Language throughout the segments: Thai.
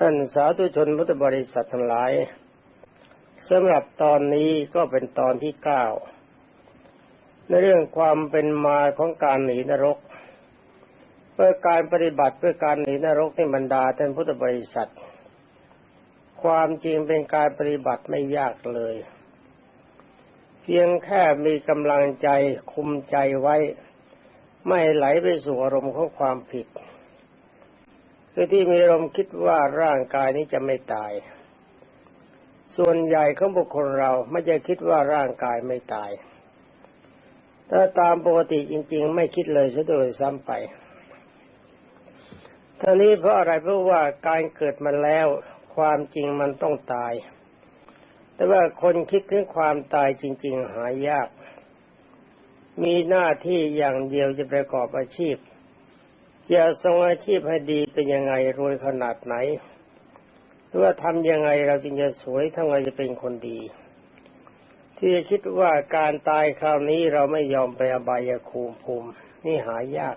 ท่านสาธุชนพุทธบริษัททั้งหลายสำหรับตอนนี้ก็เป็นตอนที่เก้าในเรื่องความเป็นมาของการหนีนรก เพื่อการปฏิบัติเพื่อการหนีนรกในบรรดาท่านพุทธบริษัท ความจริงเป็นการปฏิบัติไม่ยากเลย เพียงแค่มีกำลังใจคุมใจไว้ ไม่ไหลไปสู่อารมณ์ของความผิด คือที่มีอารมณ์คิดว่าร่างกายนี้จะไม่ตาย ส่วนใหญ่ของบุคคลเราไม่จะคิดว่าร่างกายไม่ตาย ถ้าตามปกติจริง ๆ ไม่คิดเลยซะโดยซ้ำไปท่านี้เพราะอะไรเพราะว่าการเกิดมาแล้ว ความจริงมันต้องตาย แต่ว่าคนคิดถึงความตายจริง ๆ หายาก มีหน้าที่อย่างเดียวจะประกอบอาชีพ จะทรงอาชีพให้ดีเป็นยังไงรวยขนาดไหนหรือว่าทำยังไงเราจึงจะสวยทั้งไงจะเป็นคนดี ที่จะคิดว่าการตายคราวนี้เราไม่ยอมไปอบายภูมิภูมินี่หายาก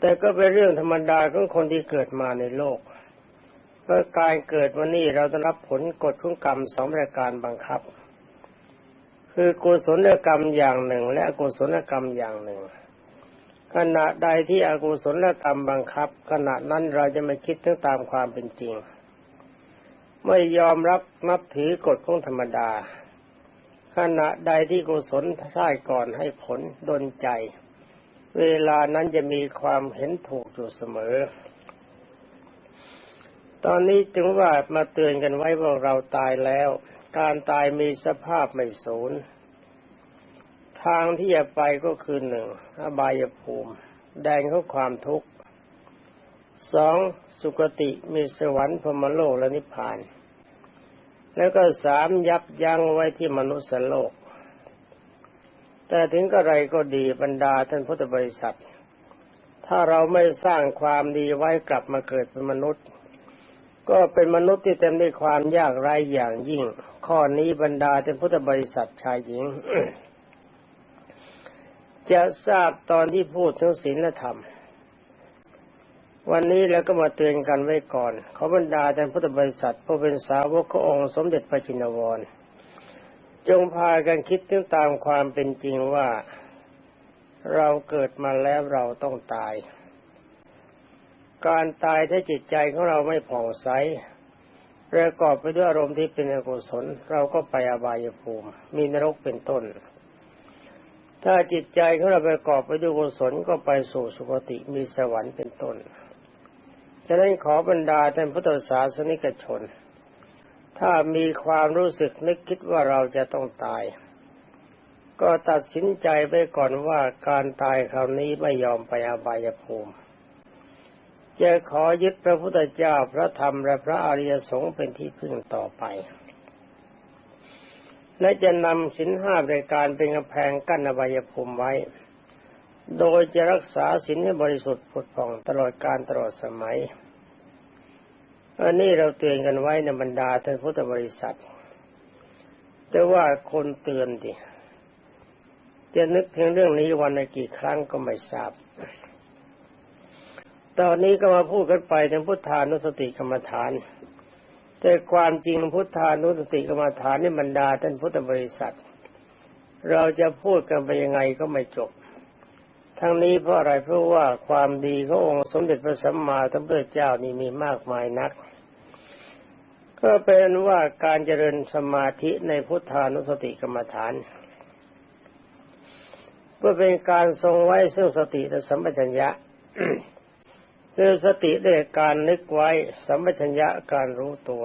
แต่ก็เป็นเรื่องธรรมดาของคนที่เกิดมาในโลกเพราะการเกิดวันนี้เราต้องรับผลกฎของกรรมสองประการบังคับ คือกุศลกรรมอย่างหนึ่ง และกุศลกรรมอย่างหนึ่ง ขณะใดที่อกุศลกรรมบังคับ ขณะนั้นเราจะไม่คิดถึงตามความเป็นจริง ไม่ยอมรับนับถือกฎของธรรมดา ขณะใดที่กุศลท่ายก่อนให้ผลดนใจ เวลานั้นจะมีความเห็นถูกอยู่เสมอ ตอนนี้จึงว่ามาเตือนกันไว้ว่าเราตายแล้ว การตายมีสภาพไม่สูญ ทางที่จะไปก็คือหนึ่งอบายภูมิ แดงของความทุกข์สองสุคติมีสวรรค์พรมโลกและนิพพาน แล้วก็สามยับยั้งไว้ที่มนุษย์โลก แต่ถึงกระไรก็ดีบรรดาท่านพุทธบริษัท ถ้าเราไม่สร้างความดีไว้กลับมาเกิดเป็นมนุษย์ ก็เป็นมนุษย์ที่เต็มด้วยความยากไร้อย่างยิ่ง ข้อนี้บรรดาท่านพุทธบริษัทชายหญิง จะทราบตอนที่พูดถึงศีลธรรม วันนี้แล้วก็มาเตือนกันไว้ก่อน ขอบรรดาท่านพุทธบริษัทผู้เป็นสาวกขององค์สมเด็จพระจินวร จงพากันคิดถึงตามความเป็นจริงว่าเราเกิดมาแล้วเราต้องตาย การตายถ้าจิตใจของเราไม่ผ่องใสประกอบไปด้วยอารมณ์ที่เป็นอกุศล เราก็ไปอบายภูมิ มีนรกเป็นต้น ถ้าจิตใจของเราประกอบไปด้วยกุศลก็ไปสู่สุคติมีสวรรค์เป็นต้นฉะนั้นขอบรรดาท่านพุทธศาสนิกชน ถ้ามีความรู้สึกนึกคิดว่าเราจะต้องตาย ก็ตัดสินใจไปก่อนว่าการตายคราวนี้ไม่ยอมไปอาบายภูมิ จะขอยึดพระพุทธเจ้าพระธรรมและพระอริยสงฆ์เป็นที่พึ่งต่อไป และจะนำสินห้ารายการเป็นกำแพงกั้นอบายภูมิไว้ โดยจะรักษาสินให้บริสุทธิ์ผุดผ่องตลอดการตลอดสมัย อันนี้เราเตือนกันไว้ในบรรดาท่านพุทธบริษัท แต่ว่าคนเตือนดิจะนึกถึงเรื่องนี้วันละกี่ครั้งก็ไม่ทราบ ตอนนี้ก็มาพูดกันไปถึงพุทธานุสติกรรมฐาน แต่ความจริงพุทธานุสติกรรมฐานนี่บรรดาท่านพุทธบริษัท เราจะพูดกันไปยังไงก็ไม่จบ ทั้งนี้เพราะอะไรเพราะว่าความดีขององค์สมเด็จพระสัมมาสัมพุทธเจ้านี่มีมากมายนัก ก็เป็นว่าการเจริญสมาธิในพุทธานุสติกรรมฐานก็เป็นการทรงไว้ซึ่งสติและสัมปชัญญะ คือสติได้การนึกไว้สัมปชัญญะการรู้ตัว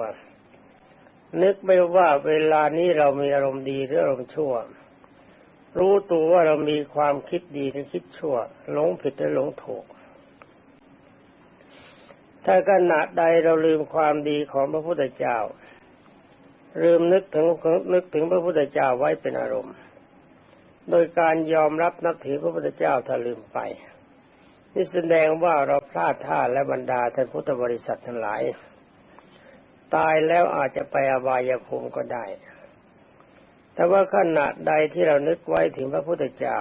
นึกไม่ว่าเวลานี้เรามีอารมณ์ดีหรืออารมณ์ชั่ว รู้ตัวว่าเรามีความคิดดีหรือคิดชั่วหลงผิดหรือหลงถูก ถ้าขณะใดเราลืมความดีของพระพุทธเจ้า ลืมนึกถึงนึกถึงพระพุทธเจ้าไว้เป็นอารมณ์ โดยการยอมรับนับถือพระพุทธเจ้าถ้าลืมไป นี่แสดงว่าเราพลาดท่าและบรรดาท่านพุทธบริษัททั้งหลาย ตายแล้วอาจจะไปอบายภูมิก็ได้ แต่ว่าขณะใดที่เรานึกไว้ถึงพระพุทธเจ้า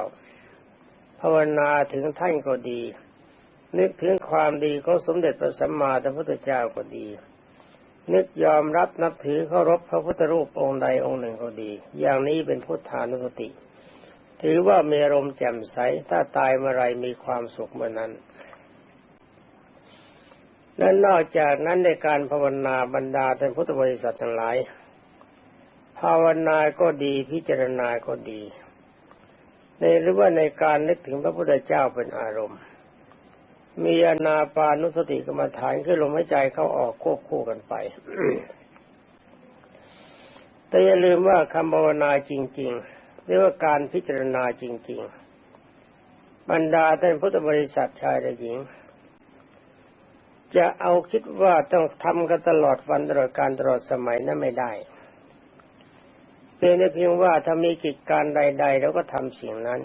ภาวนาถึงท่านก็ดี นึกถึงความดีของสมเด็จพระสัมมาสัมพุทธเจ้าก็ดี นึกยอมรับนับถือเคารพพระพุทธรูปองค์ใดองค์หนึ่งก็ดี อย่างนี้เป็นพุทธานุสติ ถือว่ามีอารมณ์แจ่มใส ถ้าตายเมื่อไรมีความสุขเมื่อนั้นและนอกจากนั้นในการภาวนาบรรดาท่านพุทธบริษัททั้งหลาย ภาวนาก็ดีพิจารณาก็ดี ในหรือว่าในการนึกถึงพระพุทธเจ้าเป็นอารมณ์ มีอนาปานุสติกรรมฐานคือลมหายใจเข้าออกควบคู่กันไป แต่อย่าลืมว่าคำภาวนาจริง ๆ เรียกว่าการพิจารณาจริง ๆ บรรดาท่านพุทธบริษัทชายและหญิง จะเอาคิดว่าต้องทำกันตลอดวันตลอดการตลอดสมัยนั้นไม่ได้เป็นเพียงว่าถ้ามีกิจการใดๆเราก็ทำสิ่งนั้น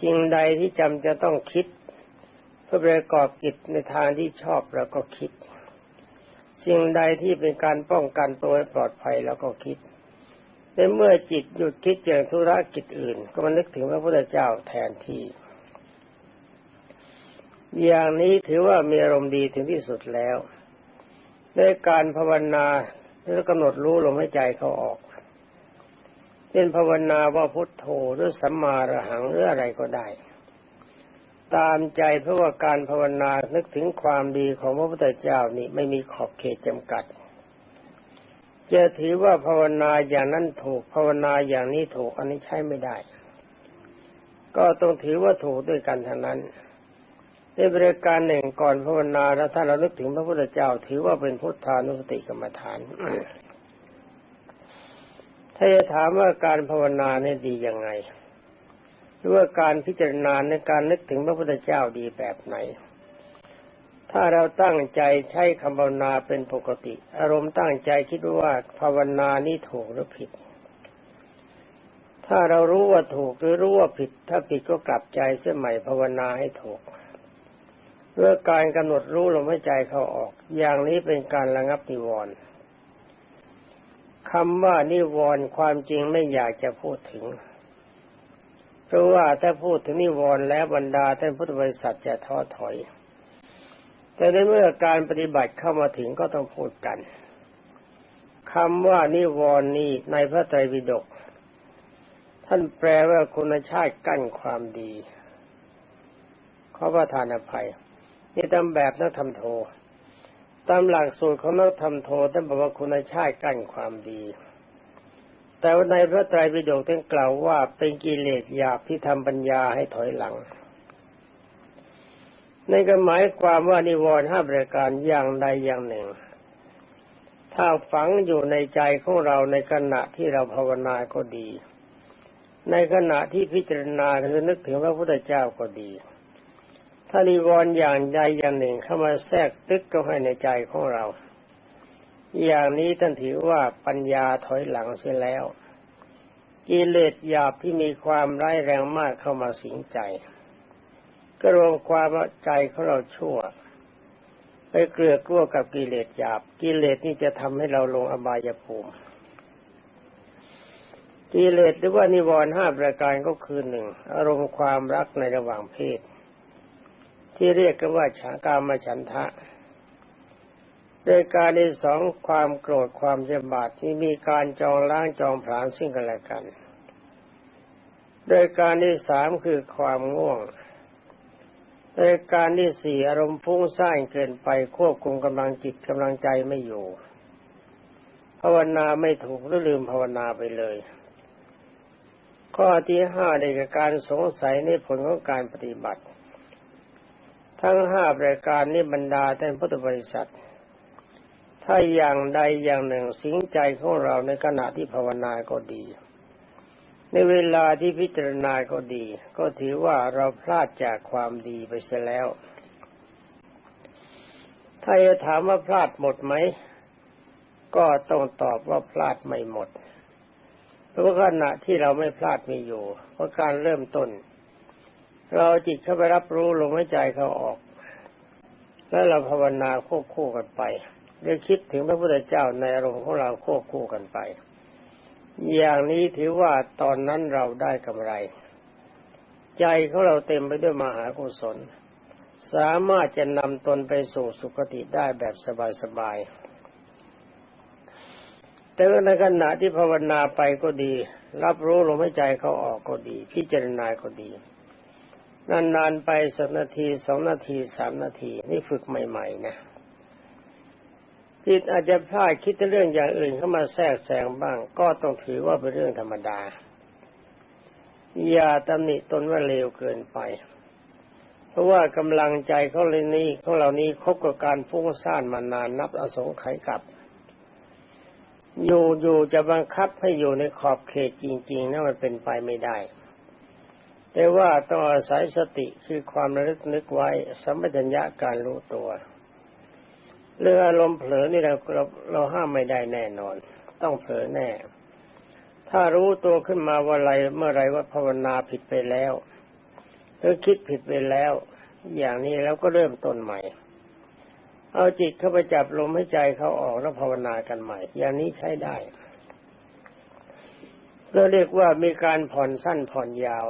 สิ่งใดที่จำจะต้องคิดเพื่อประกอบกิจในทางที่ชอบเราก็คิด สิ่งใดที่เป็นการป้องกันตัวให้ปลอดภัยเราก็คิด ในเมื่อจิตหยุดคิดเจงธุระกิจอื่น ก็มานึกถึงพระพุทธเจ้าแทนที่อย่างนี้ถือว่ามีอารมณ์ดีถึงที่สุดแล้วในการภาวนาแล้วกำหนดรู้ลมหายใจเขาออกเป็นภาวนาว่าพุทโธหรือสัมมาระหังหรืออะไรก็ได้ ตามใจเพราะว่าการภาวนานึกถึงความดีของพระพุทธเจ้านี่ไม่มีขอบเขตจำกัด จะถือว่าภาวนาอย่างนั้นถูกภาวนาอย่างนี้ถูกอันนี้ใช้ไม่ได้ ก็ต้องถือว่าถูกด้วยกันทั้งนั้นในบริการหนึ่งก่อนภาวนาแล้วถ้าเรานึกถึงพระพุทธเจ้า ถือว่าเป็นพุทธานุสติกรรมฐาน ถ้าจะถามว่าการภาวนาเนี่ยดียังไงหรือว่าการพิจารณาในการนึกถึงพระพุทธเจ้าดีแบบไหน ถ้าเราตั้งใจใช้คำภาวนาเป็นปกติ อารมณ์ตั้งใจคิดว่าภาวนานี้ถูกหรือผิด ถ้าเรารู้ว่าถูกหรือรู้ว่าผิด ถ้าผิดก็กลับใจเสียใหม่ภาวนาให้ถูกเพื่อการกำหนดรู้ลมหายใจเข้าออก อย่างนี้เป็นการระงับนิวรณ์คำว่านิวรณ์ความจริงไม่อยากจะพูดถึง เพราะว่าถ้าพูดถึงนิวรณ์แล้วบรรดาท่านพุทธบริษัทจะท้อถอย แต่ในเมื่อการปฏิบัติเข้ามาถึงก็ต้องพูดกันคำว่านิวรณ์นี้ในพระไตรปิฎกท่านแปลว่าคุณชาติกั้นความดีขอประทานอภัยนี่ตามแบบนักธรรมโท ตามหลักสูตรของนักธรรมโทท่านบอกว่าคุณชาติกั้นความดี แต่ว่าในพระไตรปิฎกท่านกล่าวว่าเป็นกิเลสหยาบที่ทำปัญญาให้ถอยหลัง ในก็หมายความว่านิวรณ์ห้าประการอย่างใดอย่างหนึ่ง ถ้าฝังอยู่ในใจของเราในขณะที่เราภาวนาก็ดี ในขณะที่พิจารณาหรือนึกถึงพระพุทธเจ้าก็ดี ถ้านิวรณ์อย่างใดอย่างหนึ่งเข้ามาแทรกตึกก็ให้ในใจของเรา อย่างนี้ท่านถือว่าปัญญาถอยหลังเสียแล้ว กิเลสหยาบที่มีความร้ายแรงมากเข้ามาสิงใจ ก็รวมความว่าใจของเราชั่ว ไปเกลือกลัวกับกิเลสหยาบ กิเลสนี่จะทำให้เราลงอบายภูมิ กิเลสหรือว่านิวรณ์ห้าประการก็คือหนึ่งอารมณ์ความรักในระหว่างเพศ ที่เรียกกันว่าฉากามฉันทะโดยการที่สองความโกรธความเจ็บบาดที่มีการจองล้างจองผลาญซึ่งกันและกัน โดยการที่สามคือความง่วง โดยการที่สี่อารมณ์ฟุ้งซ่านเกินไปควบคุมกำลังจิตกำลังใจไม่อยู่ ภาวนาไม่ถูกหรือลืมภาวนาไปเลย ข้อที่ห้าในการสงสัยในผลของการปฏิบัติ ทั้งห้าประการนี้บรรดาท่านพุทธบริษัท ถ้าอย่างใดอย่างหนึ่งสิงใจของเราในขณะที่ภาวนาก็ดี ในเวลาที่พิจารณาก็ดี ก็ถือว่าเราพลาดจากความดีไปเสียแล้ว ถ้าจะถามว่าพลาดหมดไหม ก็ต้องตอบว่าพลาดไม่หมด เพราะขณะที่เราไม่พลาดมีอยู่ เพราะการเริ่มต้น เราจิตเข้าไปรับรู้ลมหายใจเขาออก แล้วเราภาวนาควบคู่กันไปเรียคิดถึงพระพุทธเจ้าในอารมณ์ของเราควบคู่กันไป อย่างนี้ถือว่าตอนนั้นเราได้กำไร ใจของเราเต็มไปด้วยมหากุศล สามารถจะนำตนไปสู่สุคติได้แบบสบายๆแต่ในขณะที่ภาวนาไปก็ดี รับรู้ลมหายใจเขาออกก็ดี พิจารณาก็ดี นานๆไปสักนาทีสองนาทีสามนาที นี่ฝึกใหม่ ๆ นะ จิตอาจจะพลาดคิดเรื่องอย่างอื่นเข้ามาแทรกแซงบ้าง ก็ต้องถือว่าเป็นเรื่องธรรมดา อย่าตำหนิตนว่าเลวเกินไป เพราะว่ากำลังใจเขาเลยนี้ของเรานี้คบกับการฟุ้งซ่านมานานนับอสงไขยกับอยู่อยู่จะบังคับให้อยู่ในขอบเขตจริงๆนั้นมันเป็นไปไม่ได้ แต่ว่าต้องอาศัยสติคือความระลึกนึกไว้สัมปชัญญะการรู้ตัว เรื่องอารมณ์เผลอนี่เราเราเราห้ามไม่ได้แน่นอน ต้องเผลอแน่ ถ้ารู้ตัวขึ้นมาว่าอะไรเมื่อไรว่าภาวนาผิดไปแล้วหรือคิดผิดไปแล้ว อย่างนี้แล้วก็เริ่มต้นใหม่ เอาจิตเข้าไปจับลมให้ใจเขาออกแล้วภาวนากันใหม่ อย่างนี้ใช้ได้เรเรียกว่ามีการผ่อนสั้นผ่อนยาว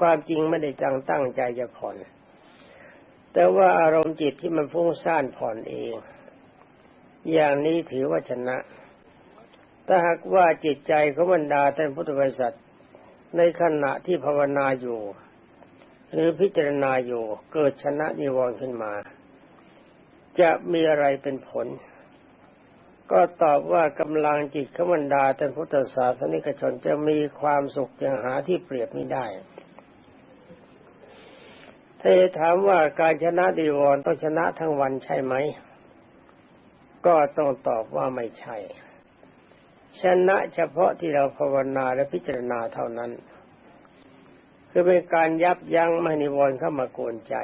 ความจริงไม่ได้จังตั้งใจจะผ่อน แต่ว่าอารมณ์จิตที่มันฟุ้งซ่านผ่อนเอง อย่างนี้ถือว่าชนะ ถ้าหากว่าจิตใจของบรรดาท่านพุทธบริษัทในขณะที่ภาวนาอยู่ หรือพิจารณาอยู่เกิดชนะนิวรณ์ขึ้นมา จะมีอะไรเป็นผล ก็ตอบว่ากำลังจิตขบรรดาท่านพุทธศาสนิกชนจะมีความสุขอย่างหาที่เปรียบไม่ได้ ถ้ถามว่าการชนะดีวรต้องชนะทั้งวันใช่ไหม ก็ต้องตอบว่าไม่ใช่ ชนะเฉพาะที่เราภาวนาและพิจารณาเท่านั้น คือเป็นการยับยั้งไม่นิวรณ์เข้ามากวนใจ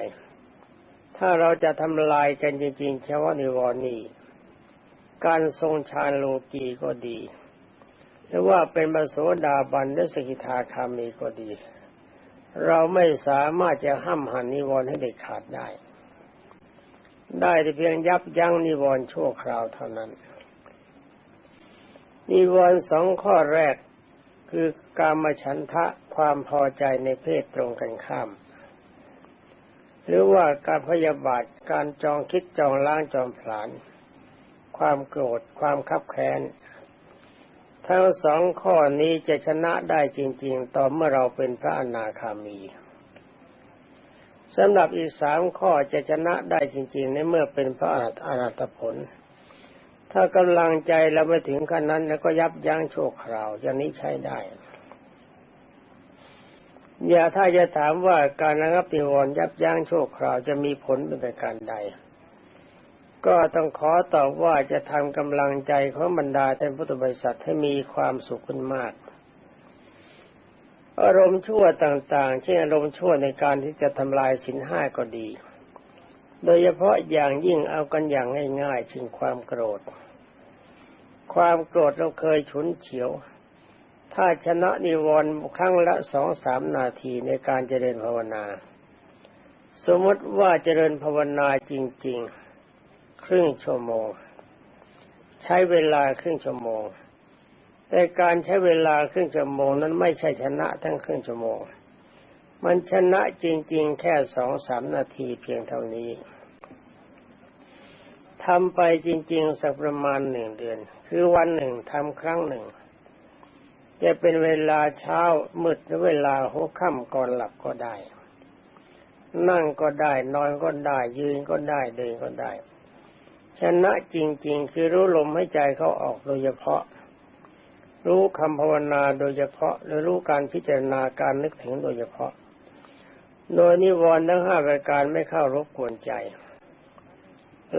ถ้าเราจะทำลายกันจริงๆเฉพาะนิวรณ์นี้การทรงฌานโลกีก็ดี หรือว่าเป็นบโสดาบันหรือสกิทาคามีก็ดี เราไม่สามารถจะห้ามหันนิวรณ์ให้เด็ดขาดได้ ได้แต่เพียงยับยั้งนิวรณ์ชั่วคราวเท่านั้น นิวรณ์สองข้อแรกคือการมาฉันทะความพอใจในเพศตรงกันข้าม หรือว่าการพยาบาทการจองคิดจองล้างจองผลาญความโกรธความคับแค้น ทั้งสองข้อนี้จะชนะได้จริง ๆ ต่อเมื่อเราเป็นพระอนาคามีสำหรับอีกสามข้อจะชนะได้จริง ๆ ในเมื่อเป็นพระอนาตผล ถ้ากำลังใจเราไม่ถึงขั้นนั้น แล้วก็ยับยั้งโชคคราวอย่างนี้ใช้ได้ อย่าถ้าจะถามว่าการระงับนิวรณ์ยับยั้งโชคคราวจะมีผลเป็นประการใด ก็ต้องขอตอบว่าจะทำกำลังใจของบรรดาท่านพุทธบริษัทให้มีความสุขขึ้นมาก อารมณ์ชั่วต่างๆ เช่นอารมณ์ชั่วในการที่จะทำลายสินห้าก็ดี โดยเฉพาะอย่างยิ่งเอากันอย่างง่ายๆชิงความโกรธ ความโกรธเราเคยฉุนเฉียว ถ้าชนะนิวรณ์ครั้งละสองสามนาทีในการเจริญภาวนา สมมติว่าเจริญภาวนาจริง ๆ รึ่งชั่วโมง ใช้เวลาครึ่งชั่วโมง แต่การใช้เวลาครึ่งชั่วโมงนั้นไม่ใช่ชนะทั้งครึ่งชั่วโมง มันชนะจริง ๆ แค่สองสามนาทีเพียงเท่านี้ทำไปจริง ๆ สักประมาณหนึ่งเดือน คือวันหนึ่งทำครั้งหนึ่ง จะเป็นเวลาเช้ามืดหรือเวลาหัวค่ำก่อนหลับก็ได้ นั่งก็ได้ นอนก็ได้ ยืนก็ได้เดินก็ได้ ชนะจริง ๆ คือรู้ลมให้ใจเขาออกโดยเฉพาะ รู้คำภาวนาโดยเฉพาะ หรือรู้การพิจารณาการนึกถึงโดยเฉพาะ โดยนิวรณ์ทั้งห้ารายการไม่เข้ารบกวนใจ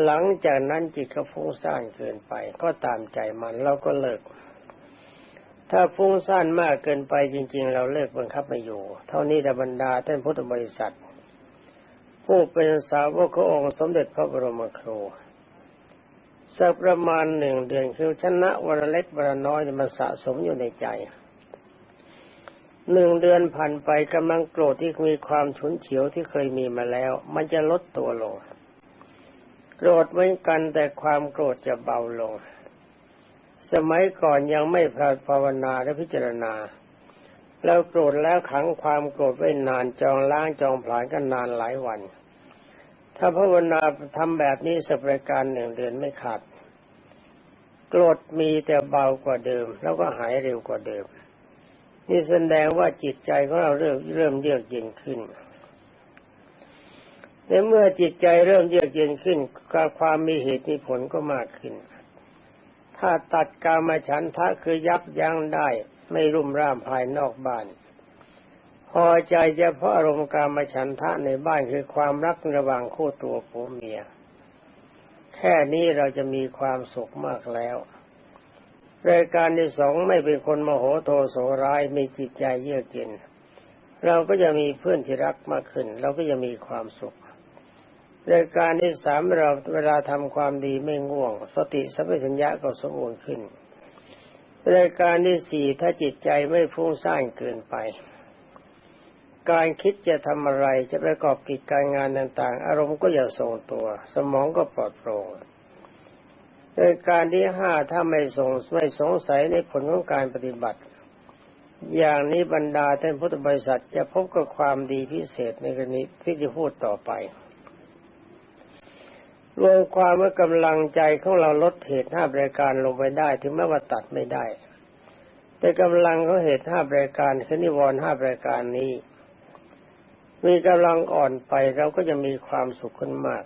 หลังจากนั้นจิตก็ฟุ้งซ่านเกินไป ก็ตามใจมันเราก็เลิก ถ้าฟุ้งซ่านมากเกินไปจริง ๆ เราเลิกบังคับไม่อยู่ เท่านี้แต่บรรดาท่านพุทธบริษัท ผู้เป็นสาวกขององค์สมเด็จพระบรมครู สักประมาณหนึ่งเดือนคือชนะวันเล็กวันน้อยมันสะสมอยู่ในใจหนึ่งเดือนผ่านไปกำลังโกรธที่มีความฉุนเฉียวที่เคยมีมาแล้ว มันจะลดตัวลง โกรธเหมือนกันแต่ความโกรธจะเบาลง สมัยก่อนยังไม่พาภาวนาและพิจารณา แล้วโกรธแล้วขังความโกรธไว้นานจองล้างจองผลาญกันนานหลายวัน ถ้าภาวนาทำแบบนี้สักประการหนึ่งเดือนไม่ขาดโกรดมีแต่เบากว่าเดิม แล้วก็หายเร็วกว่าเดิม นี่แสดงว่าจิตใจของเราเริ่มเริ่มเยือกเย็นขึ้นในเมื่อจิตใจเริ่มเยือกเย็นขึ้นการความมีเหตุมีผลก็มากขึ้น ถ้าตัดกามฉันทะคือยับยั้งได้ ไม่รุ่มร่ามภายนอกบ้าน พอใจเฉพาะอารมณ์กามาฉันทะในบ้านคือความรักระหว่างคู่ตัวผัวเมีย แค่นี้เราจะมีความสุขมากแล้วรายการที่สองไม่เป็นคนโมโหโทโสร้ายมีจิตใจเยือกเย็นเราก็จะมีเพื่อนที่รักมากขึ้น เราก็จะมีความสุขรายการที่สามเราเวลาทำความดีไม่ง่วง สติสัมปชัญญะก็สมบูรณ์ขึ้นรายการที่สี่ถ้าจิตใจไม่ฟุ้งซ่านเกินไป การคิดจะทำอะไรจะประกอบกิจการงานต่าง ๆ อารมณ์ก็อย่าทรงตัว สมองก็ปลอดโปร่งรายการที่ห้าถ้าไม่สงไม่สงสัยในผลของการปฏิบัติ อย่างนี้บรรดาท่านพุทธบริษัทจะพบกับความดีพิเศษในกรณีที่จะพูดต่อไป รวมความว่ากำลังใจของเราลดเหตุห้าบริการลงไปได้ ถึงแม้ว่าตัดไม่ได้ แต่กำลังของเหตุห้าบริการคือนิวรณ์ห้าบริการนี้ มีกำลังอ่อนไปเราก็จะมีความสุขขึ้นมาก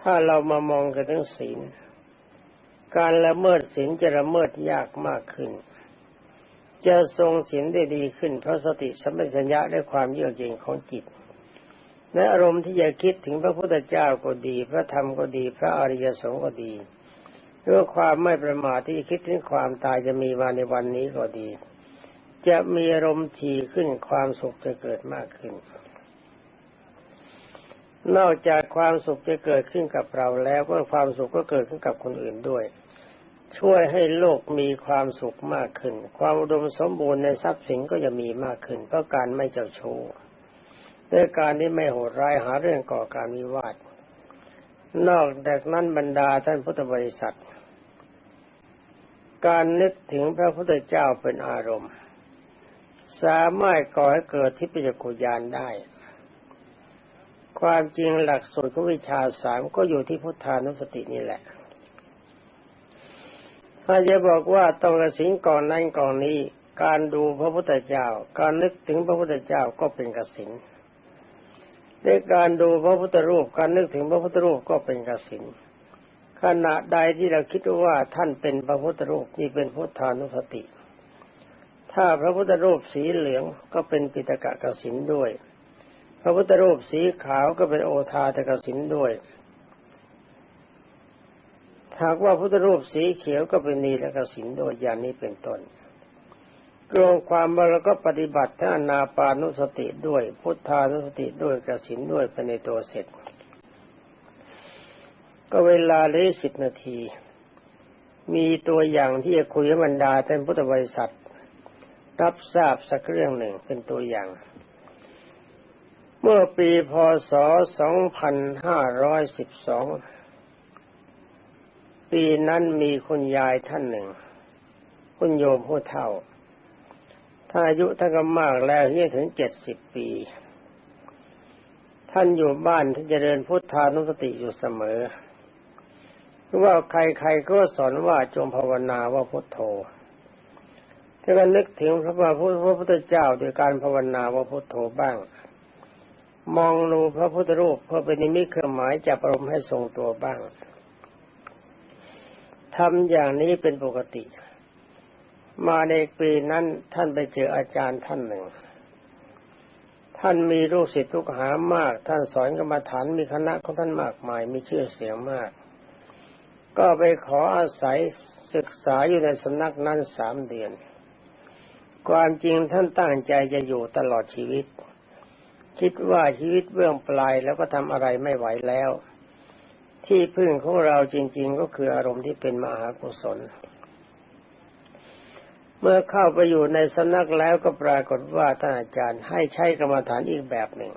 ถ้าเรามามองกันทั้งศีล การละเมิดศีลจะละเมิดยากมากขึ้น จะทรงศีลได้ดีขึ้นเพราะสติสัมปชัญญะและความเยือกเย็นของจิตในอารมณ์ที่จะคิดถึงพระพุทธเจ้าก็ดี พระธรรมก็ดี พระอริยสงฆ์ก็ดีเรื่องความไม่ประมาทที่คิดถึงความตายจะมีมาในวันนี้ก็ดี จะมีอารมณ์ทีขึ้นความสุขจะเกิดมากขึ้น นอกจากความสุขจะเกิดขึ้นกับเราแล้วก็ความสุขก็เกิดขึ้นกับคนอื่นด้วย ช่วยให้โลกมีความสุขมากขึ้น ความอุดมสมบูรณ์ในทรัพย์สินก็จะมีมากขึ้น เพราะการไม่เจ้าชู้ด้วยการนี้ไม่โหดร้ายหาเรื่องก่อการวิวาท นอกจากนั้นบรรดาท่านพุทธบริษัท การนึกถึงพระพุทธเจ้าเป็นอารมณ์ สามารถก่อให้เกิดทิพยกุญาณได้ ความจริงหลักสูตรของวิชาสามก็อยู่ที่พุทธานุสตินี่แหละถ้าจะบอกว่าต้องกระสิงก่อนนั้นก่อนนี้ การดูพระพุทธเจ้า การนึกถึงพระพุทธเจ้าก็เป็นกสินในการดูพระพุทธรูปการนึกถึงพระพุทธรูปก็เป็นกสินขณะใดที่เราคิดว่าท่านเป็นพระพุทธรูปนี่เป็นพุทธานุสติ ถ้าพระพุทธรูปสีเหลืองก็เป็นปิตกะกสินด้วย พระพุทธรูปสีขาวก็เป็นโอทาตกสินด้วยหากว่าพุทธรูปสีเขียวก็เป็นนีแลกสินด้วยอย่างนี้เป็นต้นรวมความว่าเราก็ปฏิบัติทั้งนาปานุสติด้วย พุทธานุสติด้วยกสินด้วยไปในตัวเสร็จ ก็เวลาเลยสิบนาที มีตัวอย่างที่จะคุยให้บรรดาท่านพุทธบริษัท รับทราบสักเรื่องหนึ่งเป็นตัวอย่าง เมื่อปีพศ 2512 ปีนั้นมีคุณยายท่านหนึ่ง คุณโยมผู้เฒ่า ถ้าอายุท่านก็มากแล้วนี่ถึงเจ็ดสิบปี ท่านอยู่บ้านท่านจะเดินพุทธานุสติอยู่เสมอเพราะว่าใครๆก็สอนว่าจงภาวนาว่าพุทโธ ถ้าก็นึกถึงพระพระพุทธเจ้าโดยการภาวนาว่าพุทโธบ้าง มองดูพระพุทธรูปเพื่อเป็นนิมิตเครื่องหมายจับอารมณ์ให้ทรงตัวบ้างทำอย่างนี้เป็นปกติ มาในปีนั้นท่านไปเจออาจารย์ท่านหนึ่ง ท่านมีลูกศิษย์ทุกหามาก ท่านสอนกรรมฐานมีคณะของท่านมากมายมีชื่อเสียงมาก ก็ไปขออาศัยศึกษาอยู่ในสำนักนั้นสามเดือน ความจริงท่านตั้งใจจะอยู่ตลอดชีวิต คิดว่าชีวิตเบื้องปลายแล้วก็ทำอะไรไม่ไหวแล้ว ที่พึ่งของเราจริง ๆ ก็คืออารมณ์ที่เป็นมหากุศล เมื่อเข้าไปอยู่ในสำนักแล้วก็ปรากฏว่าท่านอาจารย์ให้ใช้กรรมฐานอีกแบบหนึ่ง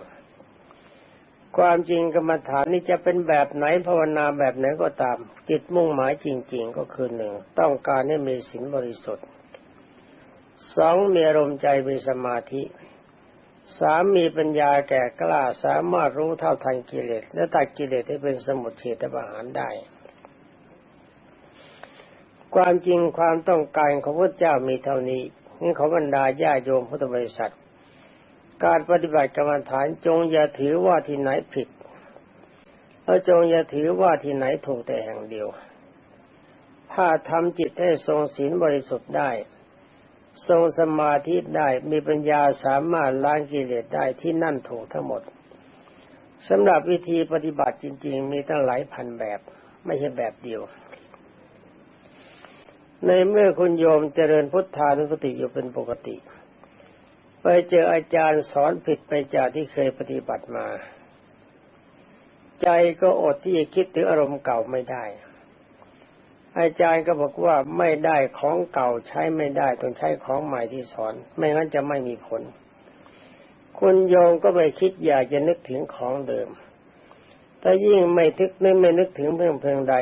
ความจริงกรรมฐานนี้จะเป็นแบบไหนภาวนาแบบไหนก็ตามจิตมุ่งหมายจริง ๆ ก็คือหนึ่งต้องการให้มีศีลบริสุทธิ์ สองมีอารมณ์ใจมีสมาธิสามมีปัญญาแก่กล้าสามารถรู้เท่าทันกิเลสและตัดกิเลสให้เป็นสมุทเฉทประหารได้ ความจริงความต้องการของพระเจ้ามีเท่านี้นี่ขอบรรดาญาโยมพุทธบริษัท การปฏิบัติกรรมฐานจงอย่าถือว่าที่ไหนผิดแล้วจงอย่าถือว่าที่ไหนถูกแต่แห่งเดียว ถ้าทำจิตให้ทรงศีลบริสุทธิ์ได้ ทรงสมาธิได้มีปัญญาสามารถล้างกิเลสได้ที่นั่นถูกทั้งหมดสำหรับวิธีปฏิบัติจริง ๆ มีตั้งหลายพันแบบ ไม่ใช่แบบเดียว ในเมื่อคุณโยมเจริญพุทธานุสติอยู่เป็นปกติ ไปเจออาจารย์สอนผิดไปจากที่เคยปฏิบัติมา ใจก็อดที่จะคิดถึงอารมณ์เก่าไม่ได้ อาจารย์ก็บอกว่าไม่ได้ของเก่าใช้ไม่ได้ต้องใช้ของใหม่ที่สอน ไม่งั้นจะไม่มีผล คุณโยงก็ไม่คิดอยากจะนึกถึงของเดิมแต่ยิ่งไม่ทึกนึกไม่นึกถึงเพื่องเพียงใด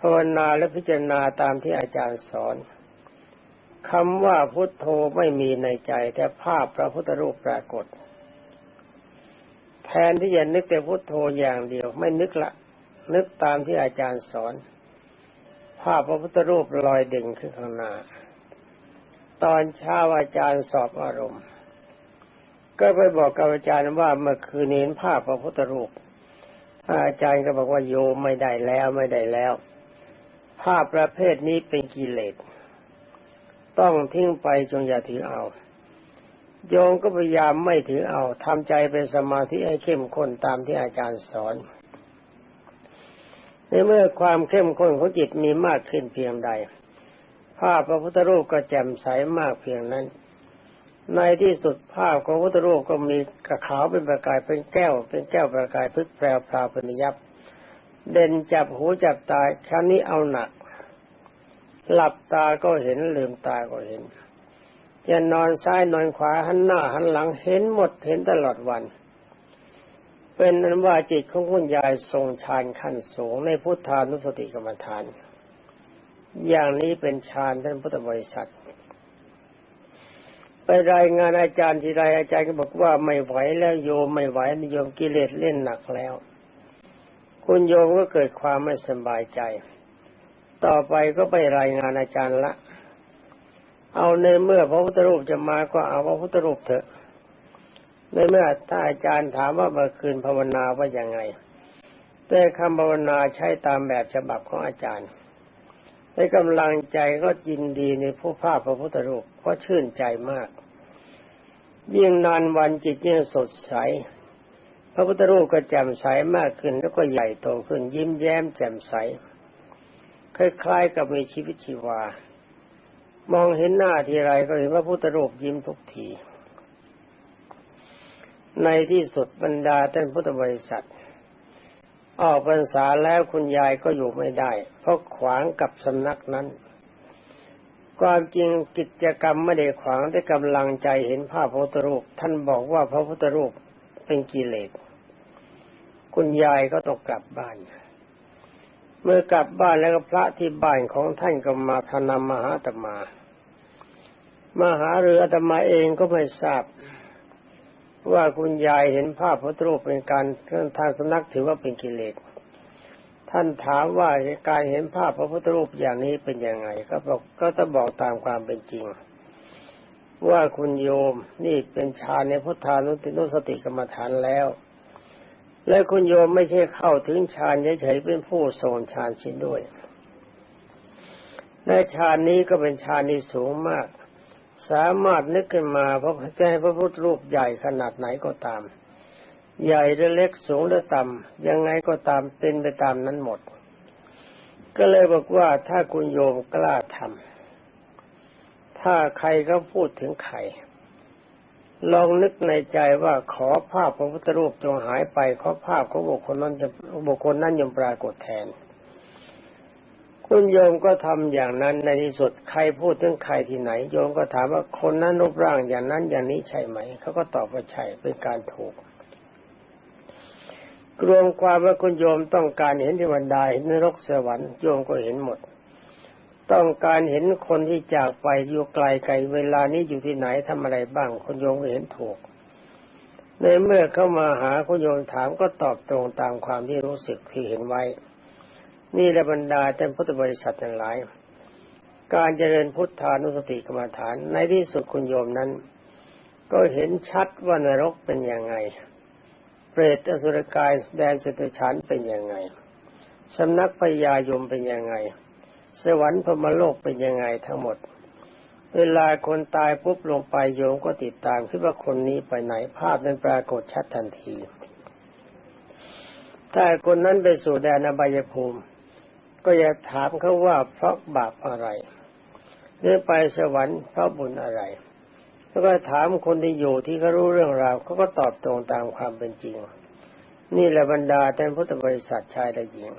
ภาวนาและพิจารณาตามที่อาจารย์สอนคำว่าพุทโธไม่มีในใจ แต่ภาพพระพุทธรูปปรากฏ แทนที่จะนึกแต่พุทโธอย่างเดียว ไม่นึกละ นึกตามที่อาจารย์สอน ภาพพระพุทธรูปลอยเด่นขึ้นข้างหน้า ตอนเช้าอาจารย์สอบอารมณ์ ก็ไปบอกกับอาจารย์ว่าเมื่อคืนเห็นภาพพระพุทธรูป อาจารย์ก็บอกว่าโยไม่ได้แล้วไม่ได้แล้ว ภาพประเภทนี้เป็นกิเลสต้องทิ้งไปจงอย่าถือเอา โยมก็พยายามไม่ถือเอาทำใจเป็นสมาธิให้เข้มข้นตามที่อาจารย์สอน ในเมื่อความเข้มข้นของจิตมีมากขึ้นเพียงใด ภาพพระพุทธรูปก็แจ่มใสมากเพียงนั้น ในที่สุดภาพของพระพุทธรูปก็มีกระขาวเป็นประกายเป็นแก้ว เป็นแก้วประกายพึกแปรวพราวเป็นยับ เด่นจับหูจับตาครั้งนี้เอาหนัก หลับตาก็เห็นลืมตาก็เห็นจะนอนซ้ายนอนขวาหันหน้าหันหลังเห็นหมดเห็นตลอดวัน เป็นนั้นว่าจิตของคุณยายทรงฌานขั้นสูงในพุทธานุสติกรรมฐาน อย่างนี้เป็นฌานท่านพุทธบริษัท ไปรายงานอาจารย์ทีไรอาจารย์ก็บอกว่าไม่ไหวแล้วโยมไม่ไหวนิยมกิเลสเล่นหนักแล้ว คุณโยมก็เกิดความไม่สบายใจ ต่อไปก็ไปรายงานอาจารย์ละ เอาในเมื่อพระพุทธรูปจะมาก็เอาพระพุทธรูปเถอะ ในเมื่อถ้าอาจารย์ถามว่าเมื่อคืนภาวนาว่ายังไง แต่คำภาวนาใช้ตามแบบฉบับของอาจารย์ในกำลังใจก็ยินดีในผู้ภาพพระพุทธรูปเพราะชื่นใจมาก ยิ่งนานวันจิตยิ่งสดใส พระพุทธรูปก็แจ่มใสมากขึ้นแล้วก็ใหญ่โตขึ้น ยิ้มแย้มแจ่มใส คล้ายๆกับมีชีวิตชีวา มองเห็นหน้าทีไรก็เห็นว่าพุทธรูปยิ้มทุกที ในที่สุดบรรดาท่านพุทธบริษัท ออกพรรษาแล้วคุณยายก็อยู่ไม่ได้ เพราะขวางกับสำนักนั้น ความจริงกิจกรรมไม่ได้ขวางแต่กำลังใจเห็นภาพพระพุทธรูป ท่านบอกว่าพระพุทธรูปเป็นกิเลสคุณยายก็ต้องกลับบ้านเมื่อกลับบ้านแล้วก็พระที่บ้านของท่านก็มาทนำมหาตมา มหาเรืออตมาเองก็ไม่ทราบ ว่าคุณยายเห็นภาพพระรูปเป็นการทางสนักถือว่าเป็นกิเลสท่านถามว่าการเห็นภาพพระพุทธรูปอย่างนี้เป็นยังไง ก็บอกก็ต้องบอกตามความเป็นจริง ว่าคุณโยมนี่เป็นชานในพุทธานุตินุสติกรรมฐานแล้ว และคุณโยมไม่ใช่เข้าถึงฌานเฉยๆเป็นผู้ทรงฌานชิ้นด้วยในฌานนี้ก็เป็นฌานที่สูงมาก สามารถนึกขึ้นมาเพราะจะให้พระพุทธรูปใหญ่ขนาดไหนก็ตาม ใหญ่หรือเล็กสูงหรือต่ำยังไงก็ตามเป็นไปตามนั้นหมด ก็เลยบอกว่าถ้าคุณโยมกล้าทำถ้าใครก็พูดถึงใครลองนึกในใจว่าขอภาพพระพุทธรูปจงหายไปขอภาพของบุคคลนั้นจะบุคคลนั้นยังปรากฏแทน คุณโยมก็ทำอย่างนั้นในที่สุดใครพูดถึงใครที่ไหน โยมก็ถามว่าคนนั้นรูปร่างอย่างนั้นอย่างนี้ใช่ไหม เขาก็ตอบว่าใช่เป็นการถูกรวมความว่าคุณโยมต้องการเห็นเทวดาเห็นนรกสวรรค์โยมก็เห็นหมด ต้องการเห็นคนที่จากไปอยู่ไกลไกลเวลานี้อยู่ที่ไหนทำอะไรบ้างคนโยงเห็นถูก ในเมื่อเข้ามาหาคุณโยมถามก็ตอบตรงตามความที่รู้สึกที่เห็นไว้ นี่แหละบรรดาท่พุทธบริษัททั้งหลาย การเจริญพุทธานุสติกรรมฐานในที่สุดคุณโยมนั้น ก็เห็นชัดว่านรกเป็นยังไง เปรตอสุรกายแดนสตฉันเป็นยังไงสำนักพญายมเป็นยังไง สวรรค์พมโลกเป็นยังไงทั้งหมด เวลาคนตายปุ๊บลงไปโยมก็ติดตามคิดว่าคนนี้ไปไหนภาพนั้นปรากฏชัดทันที ถ้าคนนั้นไปสู่แดนอบายภูมิ ก็อย่าถามเขาว่าเพราะบาปอะไรหรือไปสวรรค์เพราะบุญอะไร แล้วก็ถามคนที่อยู่ที่เขารู้เรื่องราวเขาก็ตอบตรงตามความเป็นจริง นี่แหละบรรดาท่านพุทธบริษัทชายและหญิง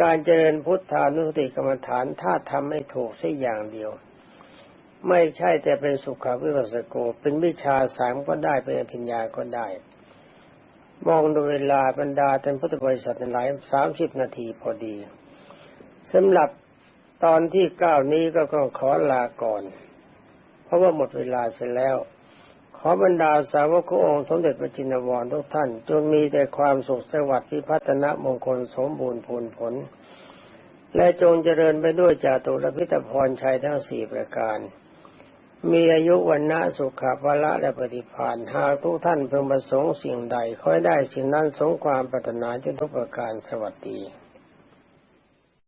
การเจริญพุทธานุสติกรรมฐานถ้าทำไม่ถูกสักอย่างเดียว ไม่ใช่แต่เป็นสุขวิปัสสโก เป็นวิชาสามก็ได้เป็นอภิญญาก็ได้ มองดูเวลาบรรดาท่านพุทธบริษัทหลายสามสิบนาทีพอดี สำหรับตอนที่เก้านี้ก็ต้องขอลาก่อน เพราะว่าหมดเวลาเสร็จแล้ว ขอบรรดาสาวกององค์สมเด็จพระจินวรทุกท่าน จงมีแต่ความสุขสวัสดิ์พิพัฒนมงคลสมบูรณ์ผลผล และจงเจริญไปด้วยจาตุรพิตพรชัยทั้งสี่ประการ มีอายุวันนะสุขภาละและปฏิภาณหากทุกท่านเพิ่งประสงค์สิ่งใดค่อยได้สิ่งนั้นสงความปรารถนาจนทุกประการสวัสดี